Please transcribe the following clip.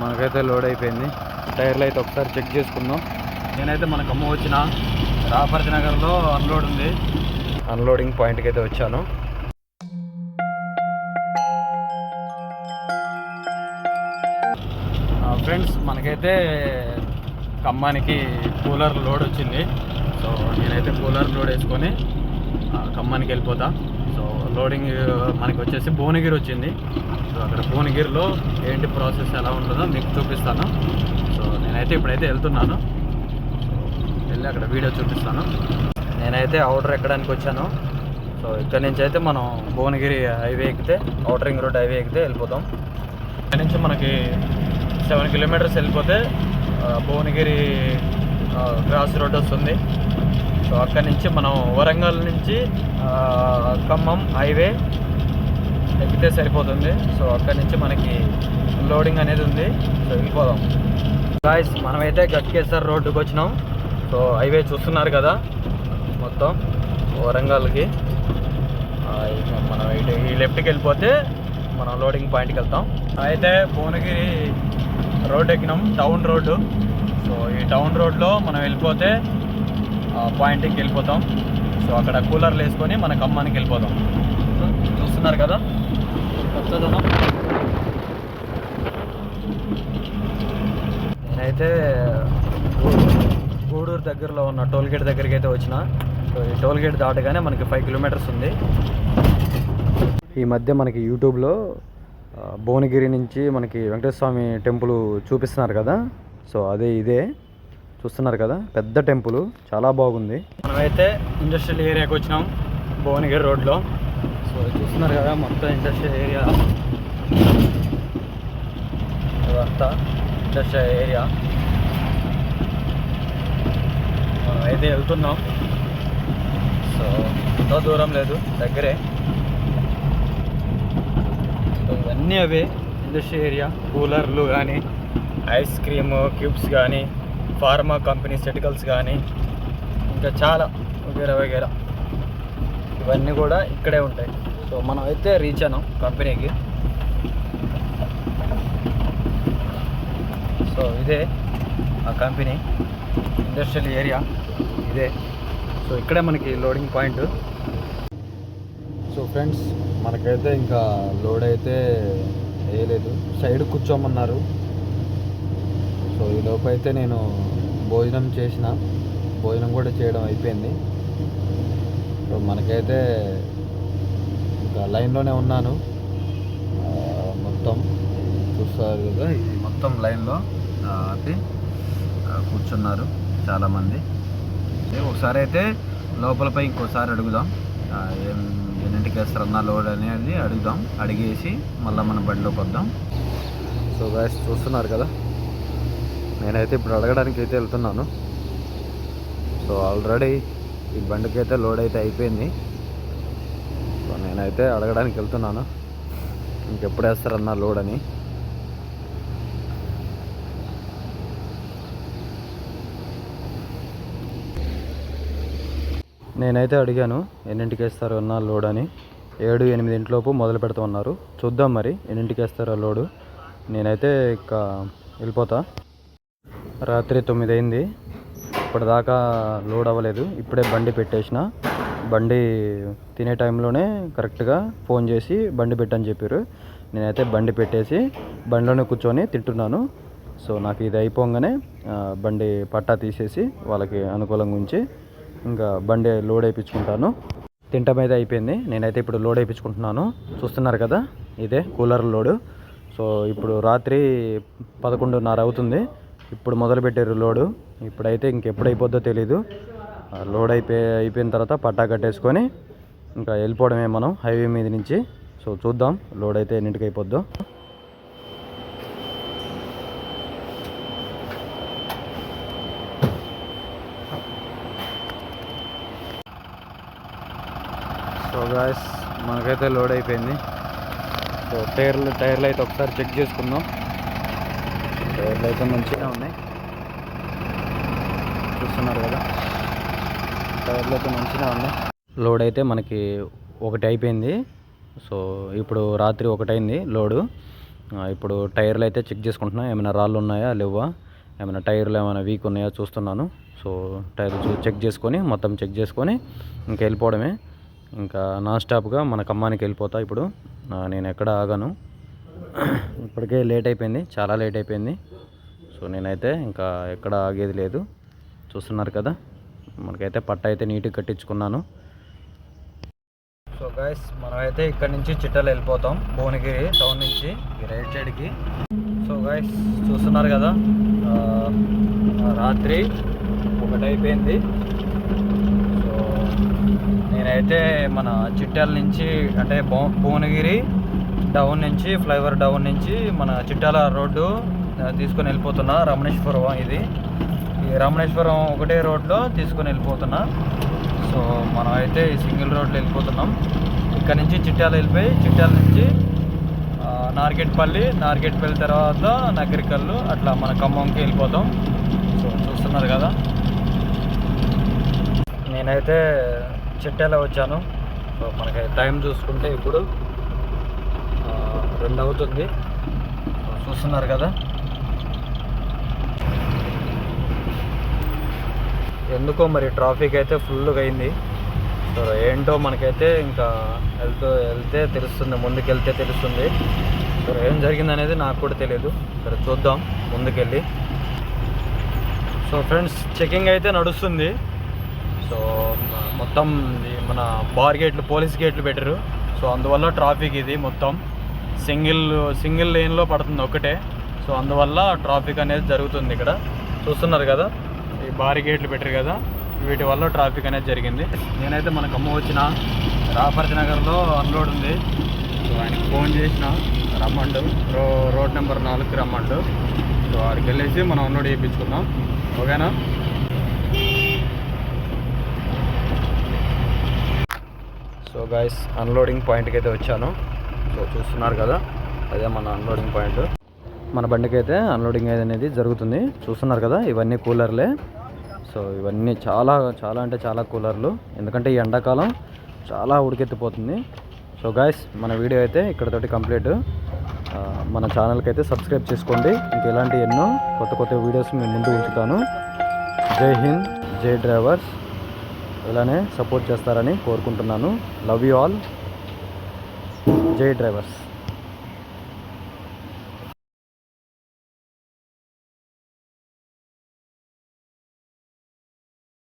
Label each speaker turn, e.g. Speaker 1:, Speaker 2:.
Speaker 1: మనకైతే లోడ్ అయిపోయింది. టైర్లు అయితే ఒకసారి చెక్ చేసుకుందాం. నేనైతే మన కమ్మ వచ్చిన రాపర్తి నగర్లో అన్లోడ్ ఉంది. అన్లోడింగ్ పాయింట్కి అయితే వచ్చాను. ఫ్రెండ్స్ మనకైతే ఖమ్మానికి కూలర్ లోడ్ వచ్చింది. సో నేనైతే కూలర్ లోడ్ వేసుకొని ఖమ్మానికి వెళ్ళిపోతా. లోడింగ్ మనకి వచ్చేసి భువనగిరి వచ్చింది. సో అక్కడ భువనగిరిలో ఏంటి ప్రాసెస్ ఎలా ఉంటుందో మీకు చూపిస్తాను. సో నేనైతే ఇప్పుడైతే వెళ్తున్నాను. వెళ్ళి అక్కడ వీడియో చూపిస్తాను. నేనైతే అవుటర్ ఎక్కడానికి వచ్చాను. సో ఇక్కడ నుంచి అయితే మనం భువనగిరి హైవే ఎక్కితే ఔటరింగ్ రోడ్ హైవే ఎక్కితే వెళ్ళిపోతాం. ఇక్కడ నుంచి మనకి సెవెన్ కిలోమీటర్స్ వెళ్ళిపోతే భువనగిరి క్రాస్ రోడ్ వస్తుంది. సో అక్కడి నుంచి మనం వరంగల్ నుంచి ఖమ్మం హైవే ఎక్కితే సరిపోతుంది. సో అక్కడి నుంచి మనకి లోడింగ్ అనేది ఉంది. సో వెళ్ళిపోదాం. గాయస్ మనమైతే గట్కేసర్ రోడ్డుకి వచ్చినాం. సో హైవే చూస్తున్నారు కదా మొత్తం వరంగల్కి. మనం ఇటు ఈ లెఫ్ట్కి వెళ్ళిపోతే మనం లోడింగ్ పాయింట్కి వెళ్తాం. అయితే భువనగిరి రోడ్ ఎక్కినాం టౌన్ రోడ్డు. సో ఈ టౌన్ రోడ్లో మనం వెళ్ళిపోతే పాయింట్కి వెళ్ళిపోతాం. సో అక్కడ కూలర్లు వేసుకొని మన ఖమ్మానికి వెళ్ళిపోతాం. చూస్తున్నారు కదా? కొత్తదనం నేనైతే గూడూరు దగ్గరలో ఉన్న టోల్గేట్ దగ్గరికి అయితే వచ్చిన. సో ఈ టోల్గేట్ దాటగానే మనకి ఫైవ్ కిలోమీటర్స్ ఉంది. ఈ మధ్య మనకి యూట్యూబ్లో భువనగిరి నుంచి మనకి వెంకటేశ్వర స్వామి టెంపుల్ చూపిస్తున్నారు కదా? సో అదే ఇదే. చూస్తున్నారు కదా పెద్ద టెంపుల్ చాలా బాగుంది. మనమైతే ఇండస్ట్రియల్ ఏరియాకి వచ్చినాం భువనగిరి రోడ్లో. సో చూస్తున్నారు కదా మొత్తం ఇండస్ట్రియల్ ఏరియా. ఇదంతా ఇండస్ట్రియల్ ఏరియా. మనం అయితే వెళ్తున్నాం. సో ఎంత దూరం లేదు దగ్గరే. సో ఇవన్నీ అవే ఇండస్ట్రీ ఏరియా. కూలర్లు కానీ ఐస్ క్రీమ్ క్యూబ్స్ కానీ ఫార్మా కంపెనీ సెటికల్స్ కానీ ఇంకా చాలా వగేరా వగేరా ఇవన్నీ కూడా ఇక్కడే ఉంటాయి. సో మనం అయితే రీచ్ అయినాం కంపెనీకి. సో ఇదే ఆ కంపెనీ. ఇండస్ట్రియల్ ఏరియా ఇదే. సో ఇక్కడే మనకి లోడింగ్ పాయింట్ సో ఫ్రెండ్స్ మనకైతే ఇంకా లోడ్ అయితే వేయలేదు. సైడ్ కూర్చోమన్నారు. సో ఈ లోపు అయితే నేను భోజనం చేసిన భోజనం కూడా చేయడం అయిపోయింది. సో మనకైతే ఇంకా లైన్లోనే ఉన్నాను. మొత్తం చూస్తారు కదా. ఇది మొత్తం లైన్లో ఆపి కూర్చున్నారు చాలామంది. ఒకసారి అయితే లోపలపై ఇంకోసారి అడుగుదాం. ఏం ఎన్నింటికి వేస్తారన్నా లోడ్ అనేది అడుగుదాం. అడిగేసి మళ్ళీ మన బండిలోకి వద్దాం. సో గాయస్ చూస్తున్నారు కదా. నేనైతే ఇప్పుడు అడగడానికి అయితే వెళ్తున్నాను. సో ఆల్రెడీ ఈ బండికి అయితే లోడ్ అయితే అయిపోయింది. సో నేనైతే అడగడానికి వెళ్తున్నాను. ఇంకెప్పుడు వేస్తారన్నా లోడ్ అని నేనైతే అడిగాను ఎన్నింటికి వేస్తారు అన్న లోడ్ అని ఏడు ఎనిమిదింటిలోపు మొదలు పెడతామన్నారు. చూద్దాం మరి ఎన్నింటికి వేస్తారో లోడు. నేనైతే ఇక వెళ్ళిపోతా. రాత్రి తొమ్మిది అయింది ఇప్పటిదాకా లోడ్ అవ్వలేదు. ఇప్పుడే బండి పెట్టేసిన. బండి తినే టైంలోనే కరెక్ట్గా ఫోన్ చేసి బండి పెట్టని చెప్పారు నేనైతే బండి పెట్టేసి బండిలోనే కూర్చొని తింటున్నాను. సో నాకు ఇది అయిపోగానే బండి పట్టా తీసేసి వాళ్ళకి అనుకూలంగా ఉంచి ఇంకా బండి లోడ్ వేయించుకుంటాను. తింటం అయితే అయిపోయింది. నేనైతే ఇప్పుడు లోడ్ వేయించుకుంటున్నాను. చూస్తున్నారు కదా? ఇదే కూలర్ లోడు. సో ఇప్పుడు రాత్రి పదకొండున్నర అవుతుంది. ఇప్పుడు మొదలుపెట్టారు లోడు. ఇప్పుడైతే ఇంకెప్పుడు అయిపోద్దో తెలీదు లోడ్ అయిపోయి అయిపోయిన తర్వాత పట్టా కట్టేసుకొని ఇంకా వెళ్ళిపోవడమే మనం హైవే మీద నుంచి. సో చూద్దాం లోడ్ అయితే ఎన్నింటికి అయిపోద్దో సో గాయస్ మనకైతే లోడ్ అయిపోయింది సో టైర్లు టైర్లు అయితే ఒకసారి చెక్ చేసుకుందాం. టైర్లు అయితే మంచిగా ఉన్నాయి. చూస్తున్నారు కదా. టైర్లు అయితే మంచిగా ఉన్నాయి. లోడ్ అయితే మనకి ఒకటి అయిపోయింది. సో ఇప్పుడు రాత్రి ఒకటైంది లోడు. ఇప్పుడు టైర్లు అయితే చెక్ చేసుకుంటున్నా. ఏమైనా రాళ్ళు ఉన్నాయా? లేవా? ఏమైనా టైర్లు ఏమైనా వీక్ ఉన్నాయా? చూస్తున్నాను. సో టైర్లు చూ చెక్ చేసుకొని మొత్తం చెక్ చేసుకొని ఇంకా వెళ్ళిపోవడమే ఇంకా నాన్ స్టాప్గా మన ఖమ్మానికి వెళ్ళిపోతా ఇప్పుడు. నేను ఎక్కడ ఆగాను. ఇప్పటికే లేట్ అయిపోయింది చాలా లేట్ అయిపోయింది. సో నేనైతే ఇంకా ఎక్కడ ఆగేది లేదు. చూస్తున్నారు కదా మనకైతే పట్ట అయితే నీట్గా కట్టించుకున్నాను. సో గాయస్ మనమైతే ఇక్కడ నుంచి చిట్టలు వెళ్ళిపోతాం భువనగిరి టౌన్ నుంచి రైట్ సైడ్కి సో గాయస్ చూస్తున్నారు కదా రాత్రి ఒకటి అయిపోయింది సో నేనైతే మన చిట్టాల నుంచి అంటే భువ- భువనగిరి డౌన్ నుంచి ఫ్లైఓవర్ డౌన్ నుంచి మన చిట్టాల రోడ్డు తీసుకొని వెళ్ళిపోతున్నా. రమణేశ్వరం ఇది. ఈ రమణేశ్వరం ఒకటే రోడ్లో తీసుకొని వెళ్ళిపోతున్నా. సో మనం అయితే ఈ సింగిల్ రోడ్లో వెళ్ళిపోతున్నాం. ఇక్కడ నుంచి చిట్యాల వెళ్ళిపోయి చిట్యాల నుంచి ఆ, నార్కెట్పల్లి నార్కెట్పల్లి తర్వాత నగరికల్లు అట్లా మన ఖమ్మంకి వెళ్ళిపోతాం. సో చూస్తున్నారు కదా. నేనైతే చిట్యాల వచ్చాను. సో మనకి టైం చూసుకుంటే ఇప్పుడు రెండు అవుతుంది చూస్తున్నారు కదా. ఎందుకో మరి ట్రాఫిక్ అయితే ఫుల్గా అయింది. సో ఏంటో మనకైతే ఇంకా వెళ్తూ వెళ్తే తెలుస్తుంది ముందుకెళ్తే తెలుస్తుంది. సో ఏం జరిగింది అనేది నాకు కూడా తెలియదు సరే చూద్దాం ముందుకెళ్ళి. సో ఫ్రెండ్స్ చెకింగ్ అయితే నడుస్తుంది. సో మొత్తం మన బార్ గేట్లు పోలీస్ గేట్లు పెట్టారు సో అందువల్ల ట్రాఫిక్ ఇది మొత్తం. సింగిల్ సింగిల్ లేన్లో పడుతుంది ఒకటే. సో అందువల్ల ట్రాఫిక్ అనేది జరుగుతుంది ఇక్కడ. చూస్తున్నారు కదా ఈ భారీ గేట్లు పెట్టారు కదా వీటి వల్ల ట్రాఫిక్ అనేది జరిగింది. నేనైతే మన ఖమ్మం వచ్చిన రాపర్తి నగర్లో అన్లోడ్ ఉంది. సో ఆయనకి ఫోన్ చేసిన రమ్మండు. రో రోడ్ నెంబర్ నాలుగుకి రమ్మండు. సో ఆడికి వెళ్ళేసి మనం అన్లోడ్ చేయించుకుందాం. ఓకేనా? సో గాయస్ అన్లోడింగ్ పాయింట్కి అయితే వచ్చాను. సో చూస్తున్నారు కదా అదే మన అన్లోడింగ్ పాయింట్ మన బండికి అయితే అన్లోడింగ్ అనేది జరుగుతుంది. చూస్తున్నారు కదా ఇవన్నీ కూలర్లే. సో ఇవన్నీ చాలా చాలా అంటే చాలా కూలర్లు. ఎందుకంటే ఈ ఎండాకాలం చాలా ఉడికెత్తిపోతుంది. సో గాయస్ మన వీడియో అయితే ఇక్కడతోటి కంప్లీట్ మన ఛానల్కి అయితే సబ్స్క్రైబ్ చేసుకోండి. ఇంకా ఇలాంటి ఎన్నో కొత్త కొత్త వీడియోస్ మేము ముందు ఉంచుతాను. జై హింద్ జై డ్రైవర్స్ ఇలానే సపోర్ట్ చేస్తారని కోరుకుంటున్నాను. లవ్ యూ ఆల్ జై డ్రైవర్స్